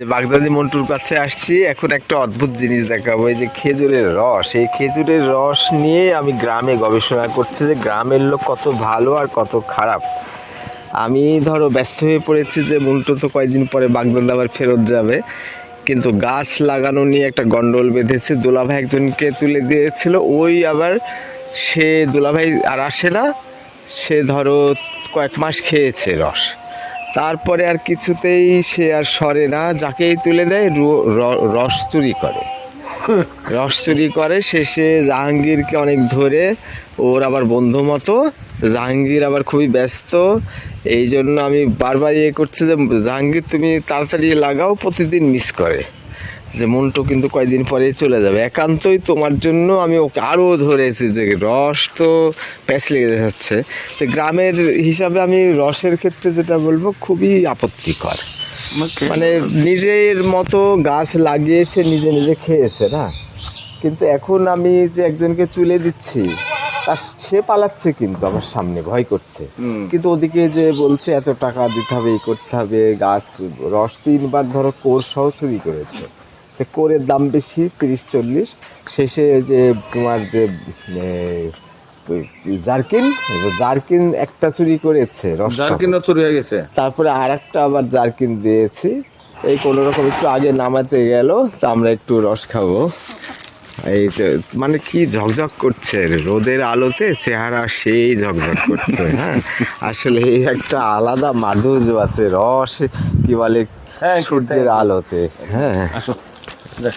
বাগদাদি মন্টুর কাছে আসছি, এখন একটা অদ্ভুত জিনিস দেখাবো। এই যে খেজুরের রস, এই খেজুরের রস নিয়ে আমি গ্রামে গবেষণা করছি যে গ্রামের লোক কত ভালো আর কত খারাপ। আমি ধরো ব্যস্ত হয়ে পড়েছি যে মন্টু তো কয়েকদিন পরে বাগদাদ আবার ফেরত যাবে। কিন্তু গাছ লাগানো নিয়ে একটা গন্ডল বেঁধেছে, দোলাভাই একজনকে তুলে দিয়েছিল। ওই আবার সে দোলাভাই আর আসে না, সে ধরো কয়েক মাস খেয়েছে রস। তারপরে আর কিছুতেই সে আর সরে না। যাকেই তুলে দেয় রস চুরি করে। রস চুরি করে, শেষে জাহাঙ্গীরকে অনেক ধরে ওর আবার বন্ধু মতো। জাহাঙ্গীর আবার খুবই ব্যস্ত। এই জন্য আমি বারবার ইয়ে করছি যে, জাহাঙ্গীর, তুমি তাড়াতাড়ি লাগাও, প্রতিদিন মিস করে। যে মন্টু কিন্তু কয়দিন পরে চলে যাবে। একান্তই তোমার জন্য আমি ওকে আরও ধরেছি যে রস তো প্যাচ লেগে যাচ্ছে। তো গ্রামের হিসাবে আমি রসের ক্ষেত্রে যেটা বলব খুবই আপত্তিকর। মানে নিজের মতো গাছ লাগিয়ে সে নিজে নিজে খেয়েছে না? কিন্তু এখন আমি যে একজনকে তুলে দিচ্ছি তার সে পালাচ্ছে কিন্তু আমার সামনে ভয় করছে। কিন্তু ওদিকে যে বলছে এত টাকা দিতে হবে এই করতে হবে গাছ রস তিনবার ধরো কোর সহ চুরি করেছে। কোরের দাম বেশি তিরিশ চল্লিশ। শেষে যে তোমার যে জার্কিন জার্কিন একটা চুরি করেছে রস জার্কিন চুরি হয়ে গেছে? তারপরে আর একটা আবার জার্কিন দিয়েছি। এই কোনো রকম একটু আগে নামাতে গেল তো আমরা একটু রস খাব। এই মানে কি ঝকঝক করছে রোদের আলোতে চেহারা সেই ঝকঝক করছে হ্যাঁ? আসলে এই একটা আলাদা মাধুর্য আছে রস কি বলে হ্যাঁ, সূর্যের আলোতে হ্যাঁ? আসো।